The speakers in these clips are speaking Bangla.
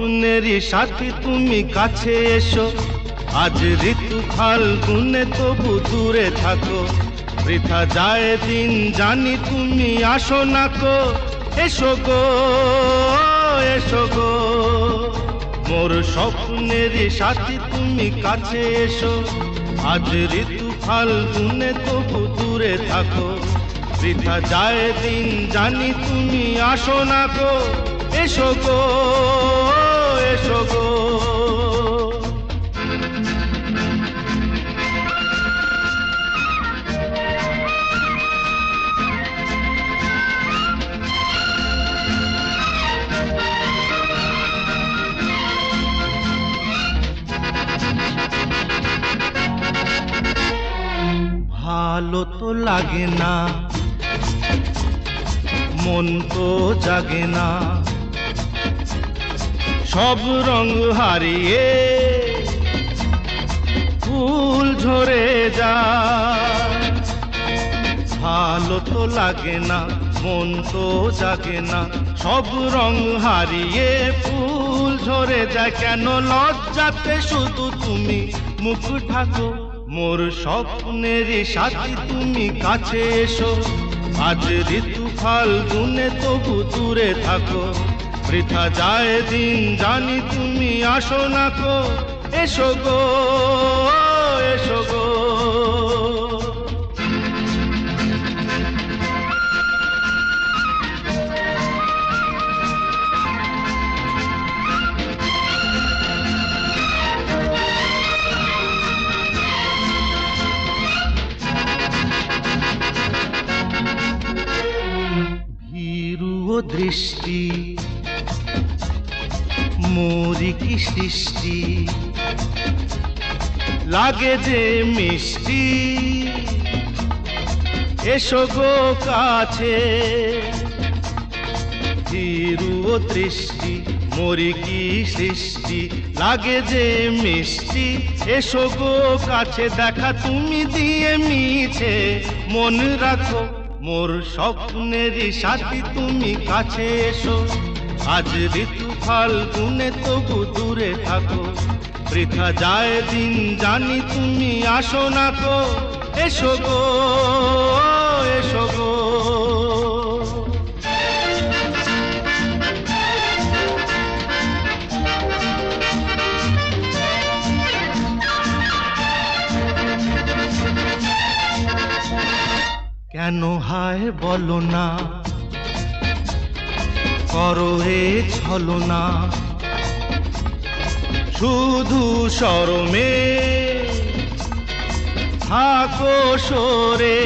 স্বপ্নেরই সাথী, তুমি কাছে এসো। আজ ঋতু ফাল্গুনে তবু দূরে থাকো। বৃথা যায় দিন, জানি তুমি আসো না কো। এসো গো এসো গো। মোর স্বপ্নেরই সাথী, তুমি কাছে এসো। আজ ঋতু ফাল্গুনে তবু দূরে থাকো। বৃথা যায় দিন, জানি তুমি আসো না গো এসো গো। এসো গো। ভালো তো লাগে না মন তো জাগে না। সব রং হারিয়ে ফুল ঝরে যায়। ভালো তো লাগে না, মন তো জাগে না, সব রং হারিয়ে ফুল ঝরে যায়। কেন লজ্জাতে শুধু তুমি মুখ ঢাকো, মোর স্বপ্নের সাথী তুমি কাছে এসো। আজ ঋতু ফাল্গুনে তবু দূরে থাকো বৃথা যায় দিন জানি তুমি আসো না কো। এসো গো এসো গো। দৃষ্টি মোরি কি সৃষ্টি? লাগে যে মিষ্টি। এসো গো কাছে। ও দৃষ্টি মরি কি সৃষ্টি? লাগে যে মিষ্টি। এসো গো কাছে, দেখা তুমি দিয়ে মিছে। মন রাখো মোর স্বপ্নের সাথী, তুমি কাছে এসো। আজ ঋতু ফাল্গুনে তবু দূরে থাকো। বৃথা যায় দিন, জানি তুমি আসো না তো। এসো গো এসো গো। কেন হায় বলো না? করো এ ছলো না শুধু সরমে থাকো সরে।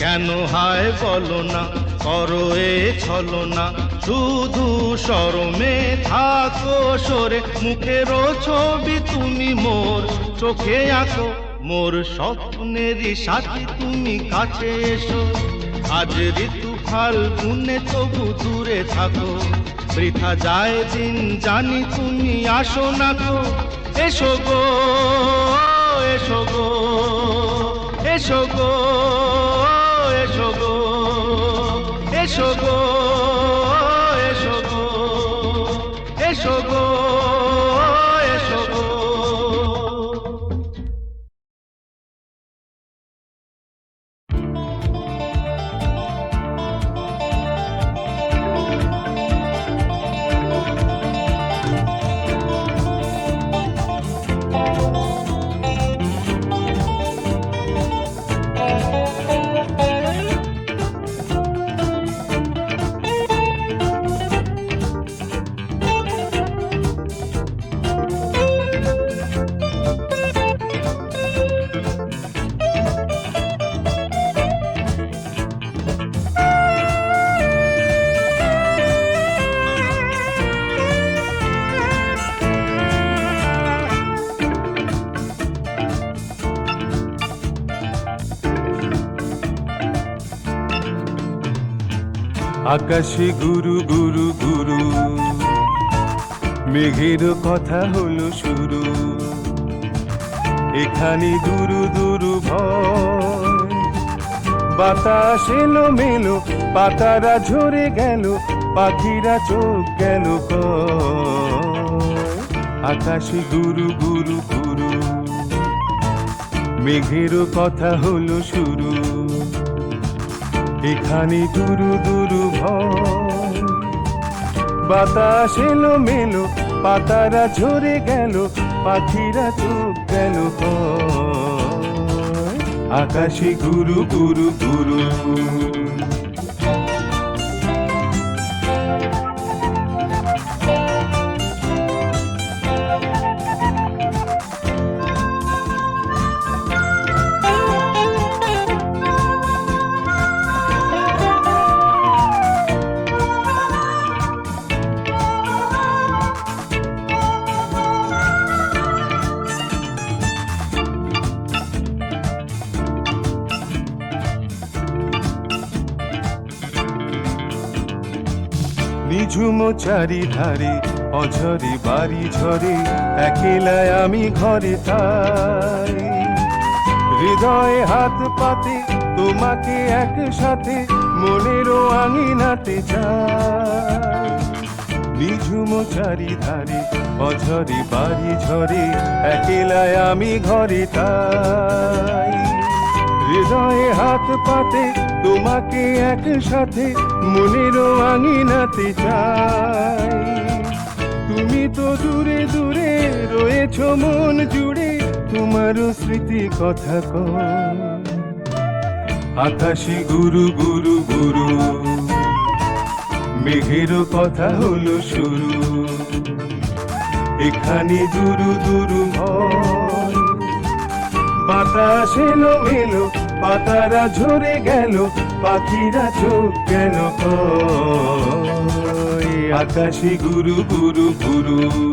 কেন হায় বলো না, করো এ ছলো না শুধু সরমে থাকো সরে মুখেরও ছবি তুমি মোর, চোখে আঁকো মোর স্বপ্নের সাথী তুমি কাছে এসো। আজ ঋতু ফাল্গুনে তবু দূরে থাকো। বৃথা যায় দিন, জানি তুমি আসো না গো। এসো গো এসো গো এসো গো এসো গো এসো গো। আকাশে গুরু গুরু গুরু। মেঘের কথা হলো শুরু। এখানে দুরু দুরু বাতাস এলো মেলো, পাতারা ঝরে গেল, পাখিরা চোখ গেল। আকাশে গুরু গুরু গুরু। মেঘের কথা হলো শুরু। এখানে দুরু দুরু বাতাস এলো মেলো, পাতারা ঝরে গেল, পাখিরা চোখ গেল। আকাশে গুরু গুরু গুরু চারিধারে অঝরে, বাড়ি ঝরে, একেলায় আমি ঘরে তাই। হৃদয়ে হাত পাতে, তোমাকে একসাথে মনেরও আঙিনাতে চাই। নিঝুম চারিধারে অঝরে, বাড়ি ঝরে, একেলায় আমি ঘরে তাই। হৃদয়ে হাত পাতে, তোমাকে একসাথে মনেরও আঙিনাতে চাই। তুমি তো দূরে দূরে রয়েছ মন জুড়ে, তোমারও স্মৃতি কথা কয় আকাশে গুরু গুরু গুরু, মেঘের কথা হলো শুরু। এখানে দুরু দুরু বাতাস এলো মেলো পাতারা ঝরে গেল পাখিরা চোখ গেল আকাশি গুরু গুরু গুরু।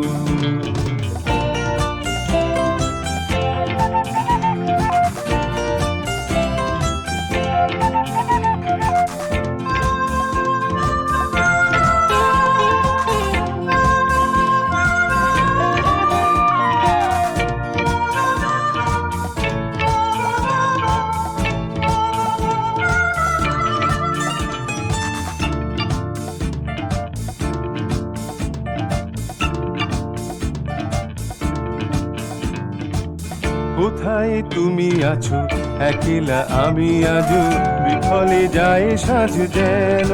আছো? একেলা আমি আজো বিফলে যায় সাজ যেন।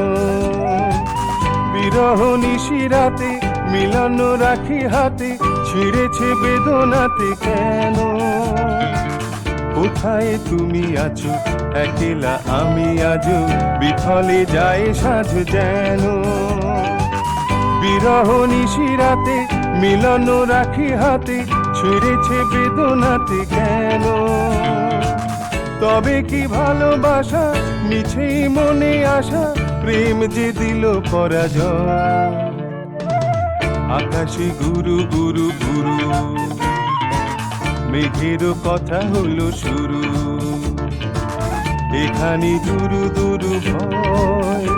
বিরহ নিশিরাতে মিলন রাখি হাতে, ছিঁড়েছে বেদনাতে কেন? কোথায় তুমি আছো? একেলা আমি আজো বিফলে যায় সাজ যেন। বিরহ নিশিরাতে মিলন রাখি হাতে, ছিঁড়েছে বেদনাতে কেন? তবে কি ভালোবাসা? মিছেই মনে আসা প্রেম যে দিল পরাজয়। আকাশে গুরু গুরু গুরু মেঘের কথা হলো শুরু। এখানে দুরু দুরু ভয়।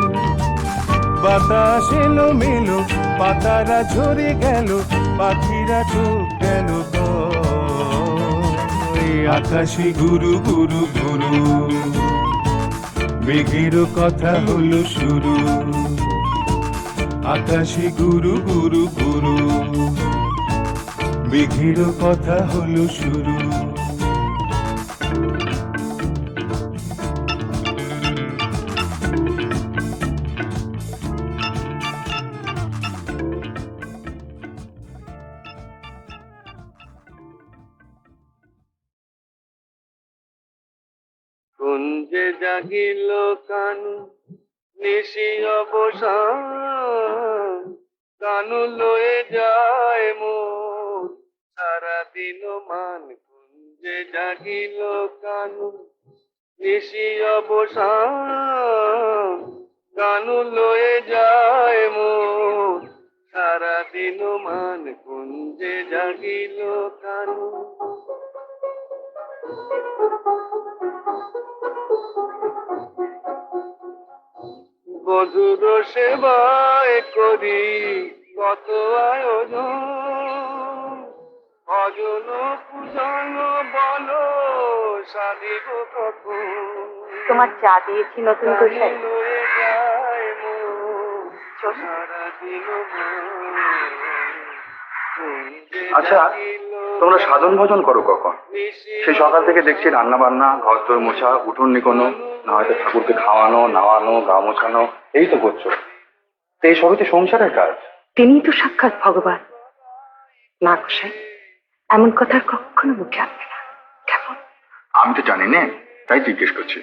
বাতাস এলো মেলো, পাতারা ঝরে গেল, পাখিরা চোখ গেল কই। আকাশে গুরু গুরু গুরু। মেঘের কথা হলো শুরু। আকাশে গুরু গুরু গুরু। মেঘের কথা হলো শুরু। জাগিল কানু, নিশি অবসান। কানু লয়ে যায় মোর সারাদিন মান কুঞ্জে জাগিল কানু, নিশি অবসান। কানু লয়ে যায় মোর সারাদিন মান কুঞ্জে জাগিল কানু। বধুর সেবায় করি কত আয়োজন। ভজন পূজন বলো সাধিব কখন। তোমার চা দিয়েছি নতুন আচ্ছা, তোমরা সাধন ভজন করো কখন? সেই সকাল থেকে দেখছি রান্না বান্না ঘর তোর মোছা উঠোন নিকোনো। না হয়তো ঠাকুরকে খাওয়ানো নাওয়ানো গা মোছানো এই তো করছ। তো এই সবই তো সংসারের কাজ। তিনিই তো সাক্ষাৎ ভগবান। না গোসাই এমন কথা কখনো মুখে আনবে না। কেমন? আমি তো জানি না তাই জিজ্ঞেস করছি।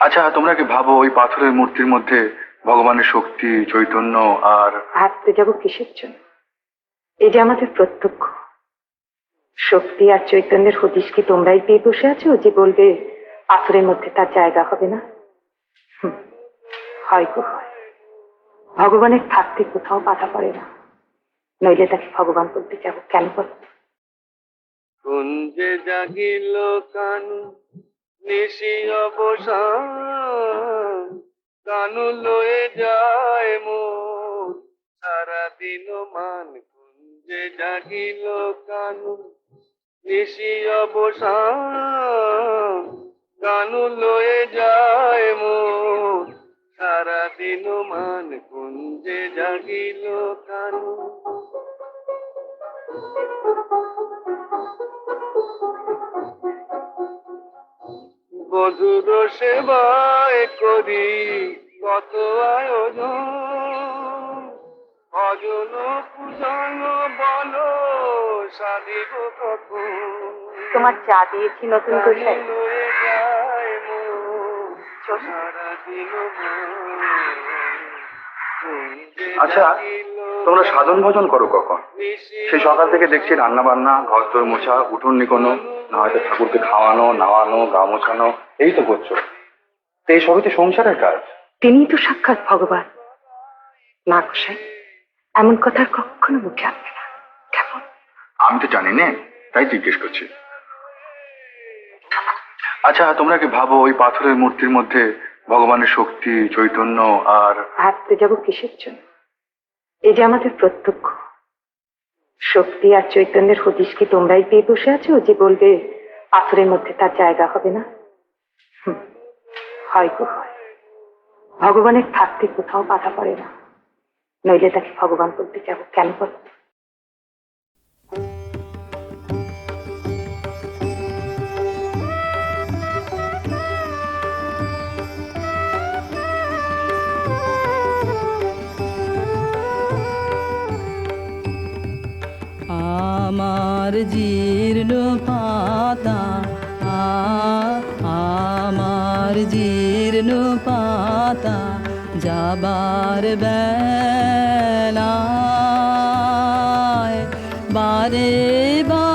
আচ্ছা তোমরা কি ভাবো ওই পাথরের মূর্তির মধ্যে ভগবানের শক্তি চৈতন্য আর ভাবতে যাব কিসের জন্য? এই যে আমাদের প্রত্যক্ষ। শক্তি আর চৈতন্যের হদিশ কি তোমরাই পেয়ে বসে আছো যে বলবে পাথরের মধ্যে তার জায়গা হবে না? হয় হয়। ভগবানের থাকতে কোথাও বাধা পড়ে না। নইলে তাকে ভগবান বলতে যাব, কেন বল? জাগিল কানু, নিশি অবসান, কানু লয়ে যায় মোর, সারাদিন মান। কুঞ্জে জাগিল কানু নিশি অবসান লয়ে যায় মোর সারাদিন মান কুঞ্জে জাগিল কানু বধুর সেবায় করি কত আয়োজন। ভজন পূজন বলো সাধিব কখন তোমার চা দিয়েছি নতুন সারাদিন আচ্ছা তোমরা সাধন ভজন করো কখন? সেই সকাল থেকে দেখছি রান্না বান্না ঘর দর মোছা উঠোন নিকোনো না হয়তো ঠাকুরকে খাওয়ানো নাওয়ানো গা মোছানো এই তো করছ। তো এই সবই তো সংসারের কাজ। তিনি তো সাক্ষাৎ ভগবান। না গোসাই এমন কথা কখনো মুখে আনবে না। কেমন? আমি তো জানি না তাই জিজ্ঞেস করছি। আচ্ছা তোমরা কি ভাবো ওই পাথরের মূর্তির মধ্যে ভগবানের শক্তি চৈতন্য আর ভাবতে যাব কিসের জন্য? এই যে আমাদের প্রত্যক্ষ। শক্তি আর চৈতন্যের হদিশ কি তোমরাই পেয়ে বসে আছো যে বলবে পাথরের মধ্যে তার জায়গা হবে না? হয় গো হয়। ভগবানের থাকতে কোথাও বাধা পড়ে না। নইলে তাকে ভগবান বলতে যাব। কেন বলো? আমার জীর্ণ পাতা আমার জীর্ণ পাতা। যাবার বেলায় বারে বারে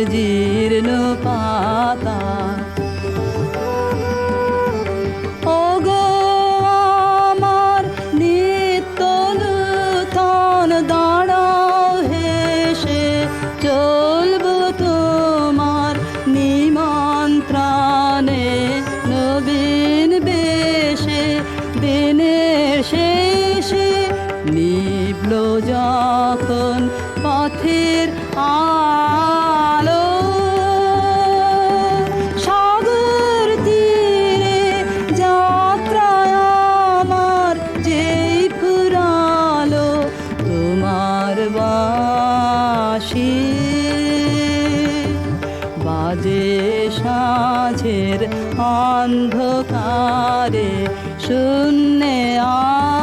আমার অন্ধকারে শূন্য আমার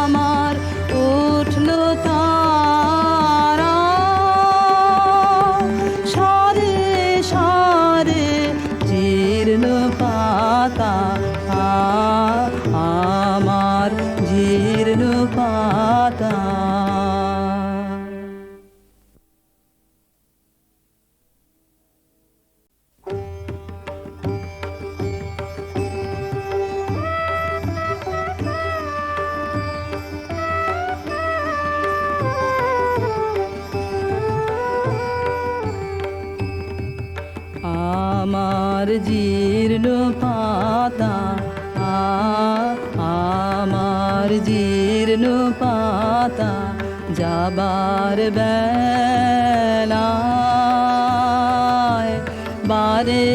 আমার জীর্ণ পাতা আমার জীর্ণ পাতা যাবার বেলায় বারে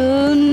অন্ধকারে শূন্যে আমার